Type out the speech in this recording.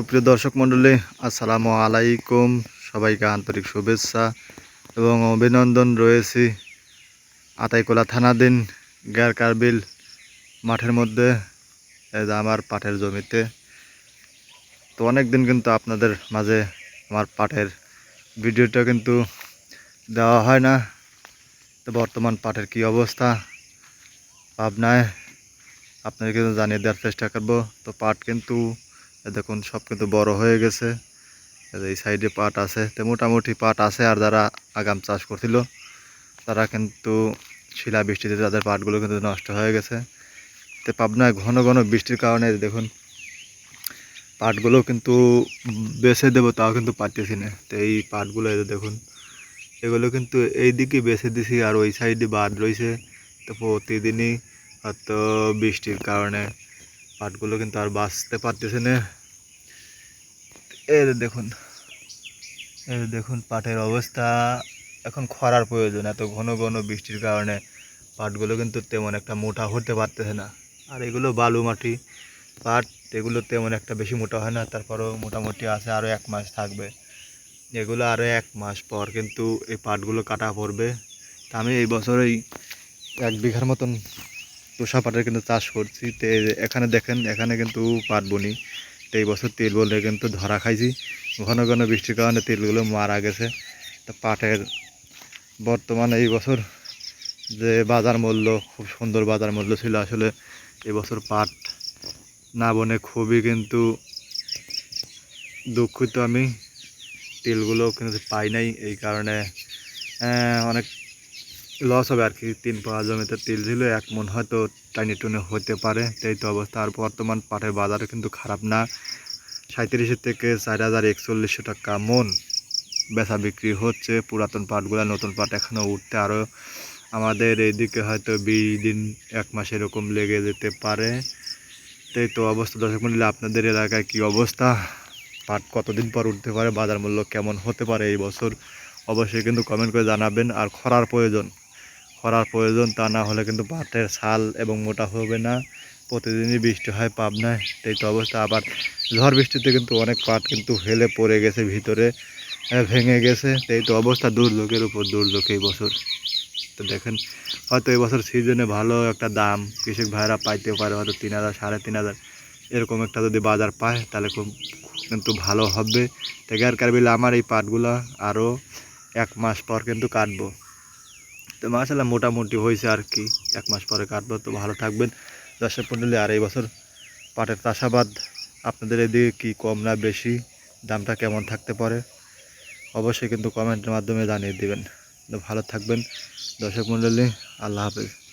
সুপ্রিয় দর্শক মণ্ডলী, আসসালামু আলাইকুম। সবাইকে আন্তরিক শুভেচ্ছা এবং অভিনন্দন রয়েছি। আতাইকোলা গ্যার কারবিল মাঠের মধ্যে আমার পাটের জমিতে। তো অনেক দিন কিন্তু আপনাদের মাঝে আমার পাটের ভিডিওটা কিন্তু দেওয়া হয় না। তো বর্তমান পাটের কি অবস্থা, ভাবনায় আপনাদের কিন্তু জানিয়ে দেওয়ার চেষ্টা করব। তো পাট কিন্তু দেখুন, সব কিন্তু বড় হয়ে গেছে। এই সাইডে পাট আছে। তো মোটামুটি পাট আছে আর যারা আগাম চাষ করছিল, তারা কিন্তু শিলা বৃষ্টিতে তাদের পাটগুলো কিন্তু নষ্ট হয়ে গেছে। তো পাবনায় ঘন ঘন বৃষ্টির কারণে দেখুন, পাটগুলো কিন্তু বেছে দেবো তাও কিন্তু পারতেছি না। তো এই পাটগুলো যে দেখুন, এগুলো কিন্তু এই দিকে বেছে দিছি আর ওই সাইডে বাদ রয়েছে তো প্রতিদিনই হয়তো বৃষ্টির কারণে পাটগুলো কিন্তু আর বাঁচতে পারতেছে না। যে দেখুন যে দেখুন পাটের অবস্থা। এখন খরার প্রয়োজন, এত ঘন ঘন বৃষ্টির কারণে পাটগুলো কিন্তু তেমন একটা মোটা হতে পারতেছে না। আর এগুলো বালু মাটি, পাট এগুলো তেমন একটা বেশি মোটা হয় না, তারপরেও মোটামুটি আছে আরও এক মাস থাকবে। এগুলো আরও এক মাস পর কিন্তু এই পাটগুলো কাটা পড়বে। তা আমি এই বছরেই এক বিঘার মতন তোষা পাটের কিন্তু চাষ করছি। তো এখানে দেখেন, এখানে কিন্তু পাট বনি। তো এই বছর তেল বলে কিন্তু ধরা খাইছি। ঘন ঘন বৃষ্টির কারণে তেলগুলো মারা গেছে। তো পাটের বর্তমানে এই বছর যে বাজার মূল্য, খুব সুন্দর বাজার মূল্য ছিল। আসলে এবছর পাট না বনে খুবই কিন্তু দুঃখিত আমি। তেলগুলো কিন্তু পাই নাই। এই কারণে অনেক লস হবে আর কি। তিন পাওয়া জমিতে তিল ছিল, এক মন হয়তো টাইনে টুনে হতে পারে এই তো অবস্থা। আর বর্তমান পাটের বাজারও কিন্তু খারাপ না। সাঁত্রিশের থেকে চার হাজার একচল্লিশশো টাকা মন বেচা বিক্রি হচ্ছে। পুরাতন পাটগুলো, নতুন পাট এখনও উঠতে আরও আমাদের এইদিকে হয়তো বিশ দিন, এক মাস এরকম লেগে যেতে পারে। তো এই তো অবস্থা। দর্শক মন্ডলী, আপনাদের এলাকায় কি অবস্থা? পাট কতদিন পর উঠতে পারে? বাজার মূল্য কেমন হতে পারে এই বছর? অবশ্যই কিন্তু কমেন্ট করে জানাবেন। আর খরার প্রয়োজন খরার প্রয়োজন, তা না হলে কিন্তু পাটের ছাল এবং মোটা হবে না। প্রতিদিনই বৃষ্টি হয় পাবনায় এই তো অবস্থা। আবার ঝড় বৃষ্টিতে কিন্তু অনেক পাট কিন্তু হেলে পড়ে গেছে, ভিতরে ভেঙে গেছে এই তো অবস্থা দুর্যোগের উপর, দুর্যোগ এই বছর। তো দেখেন, হয়তো এই বছর সিজনে ভালো একটা দাম, কৃষক ভাইরা পাইতে পারে, হয়তো তিন হাজার, সাড়ে তিন হাজার, এরকম একটা যদি বাজার পায়, তাহলে খুব কিন্তু ভালো হবে। তো গ্যার কারবিলে আমার এই পাটগুলো আরও এক মাস পর কিন্তু কাটবো। তো মাসাল্লাহ মোটামুটি হয়েছে আর কি। এক মাস পরে কাটবো, তো ভালো থাকবেন। দর্শক মণ্ডলী আর এই বছর পাটের চাষাবাদ, আপনাদের এদিকে কি কম না বেশি, দামটা কেমন থাকতে পারে? অবশ্যই কিন্তু কমেন্টের মাধ্যমে জানিয়ে দেবেন। ভালো থাকবেন। দর্শক মণ্ডলী আল্লাহ হাফেজ।